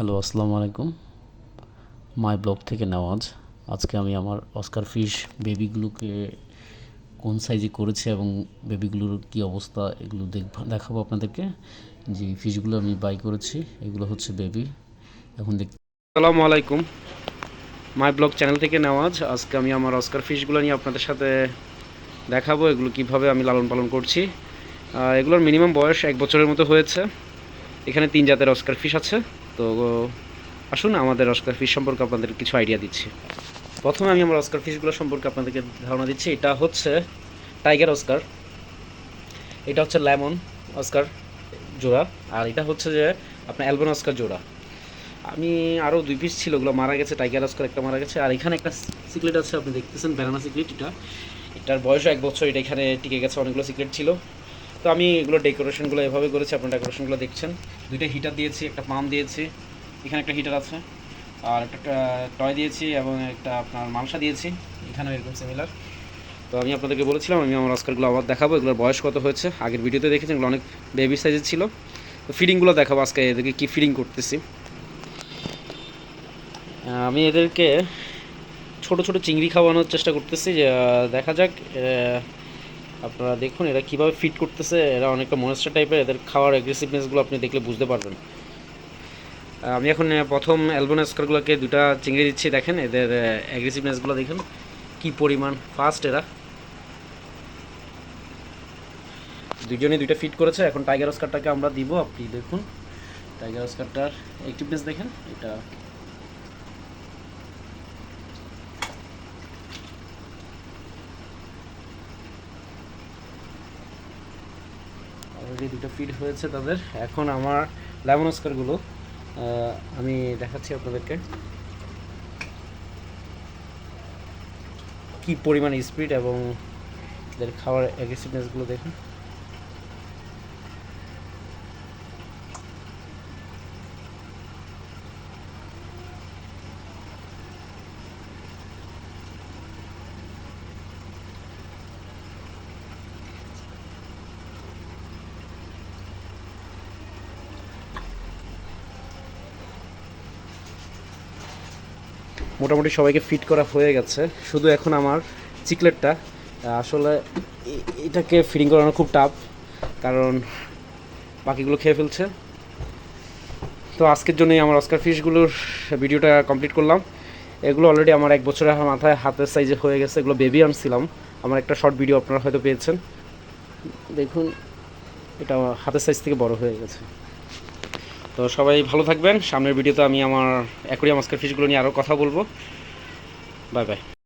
Hello, আসসালামু আলাইকুম। My blog থেকে নেওয়াজ। আজকে আমি আমার অস্কার ফিশ বেবিগুলোকে কোন সাইজে করেছে এবং বেবিগুলোর কি অবস্থা এগুলো দেখব, দেখাবো আপনাদেরকে। যে ফিশগুলো আমি বাই করেছি, এগুলো হচ্ছে বেবি এখন দেখ আসসালামু আলাইকুম। মাই ব্লগ চ্যানেল থেকে নেওয়াজ। আজকে আমি আমার অস্কার ফিশগুলো নিয়ে আপনাদের সাথে দেখাবো, এগুলো কীভাবে আমি লালন পালন করছি। এগুলোর মিনিমাম বয়স এক বছরের মতো হয়েছে। এখানে তিন জাতের অস্কার ফিশ আছে। তো, আসুন, আমাদের অস্কার ফিশ সম্পর্কে আপনাদের কিছু আইডিয়া দিচ্ছি। প্রথমে আমি আমার অস্কার ফিশগুলো সম্পর্কে আপনাদেরকে ধারণা দিচ্ছি। এটা হচ্ছে টাইগার অস্কার এটা হচ্ছে লেমন অস্কার জোড়া। আর এটা হচ্ছে যে আপনার অ্যালবন অস্কার জোড়া। আমি আরও দুই পিস ছিল, ওগুলো মারা গেছে টাইগার অস্কার একটা মারা গেছে। আর এখানে একটা সিক্রেট আছে, আপনি দেখতেছেন ব্যানানা সিক্রেট এটা। এটার বয়স এক বছর, এটা এখানে টিকে গেছে, অনেকগুলো সিক্রেট ছিল। তো আমি এগুলো ডেকোরেশনগুলো এভাবে করেছি, আপনার ডেকোরেশনগুলো দেখছেন। দুইটা হিটার দিয়েছি, একটা পাম্প দিয়েছি, এখানে একটা হিটার আছে। আর একটা টয় দিয়েছি এবং একটা আপনার মাংসা দিয়েছি, এখানেও এরকম সিমিলার তো আমি আপনাদেরকে বলেছিলাম, আমি আমার অস্কারগুলো আবার দেখাবো, এগুলোর বয়স কত হয়েছে। আগের ভিডিওতে দেখেছেন, এগুলো অনেক বেবি সাইজের ছিল। তো ফিডিংগুলো দেখাবো আজকে, এদেরকে কী ফিডিং করতেছি। আমি এদেরকে ছোট ছোট চিংড়ি খাওয়ানোর চেষ্টা করতেছি দেখা যাক আপনারা দেখুন, এরা কীভাবে ফিট করতেছে, এরা অনেকটা মনস্টার টাইপের এদের খাওয়ার অ্যাগ্রেসিভনেসগুলো আপনি দেখলে বুঝতে পারবেন। আমি এখন প্রথম অ্যালবোনাস্কারগুলোকে দুটা চিংড়ি দিচ্ছি, দেখেন, এদের অ্যাগ্রেসিভনেসগুলো দেখেন, কি পরিমাণ ফাস্ট এরা। দুজনেই দুইটা ফিট করেছে, এখন টাইগার অস্কারটাকে আমরা দিব, আপনি দেখুন টাইগার অস্কারটার অ্যাক্টিভনেস দেখেন, এটা অলরেডি দুটো ফিড হয়েছে তাদের, এখন আমার লেমন অস্কারগুলো আমি দেখাচ্ছি আপনাদেরকে। কি পরিমাণ স্পিড এবং এদের খাওয়ার অ্যাগ্রেসিভনেসগুলো দেখুন। মোটামুটি সবাইকে ফিট করা হয়ে গেছে। শুধু এখন আমার চিকলেটটা, আসলে এটাকে ফিটিং করানো খুব টাফ কারণ বাকিগুলো খেয়ে ফেলছে। তো আজকের জন্যই আমার অস্কার ফিশগুলোর ভিডিওটা কমপ্লিট করলাম। এগুলো অলরেডি আমার এক বছরের মাথায় হাতের সাইজে হয়ে গেছে, এগুলো বেবি আনছিলাম। আমার একটা শর্ট ভিডিও আপনারা হয়তো পেয়েছেন। দেখুন, এটা হাতের সাইজ থেকে বড় হয়ে গেছে। তো সবাই ভালো থাকবেন। সামনের ভিডিওতে আমি আমার অ্যাকোরিয়াম অস্কার ফিশগুলো নিয়ে আরও কথা বলব। Bye bye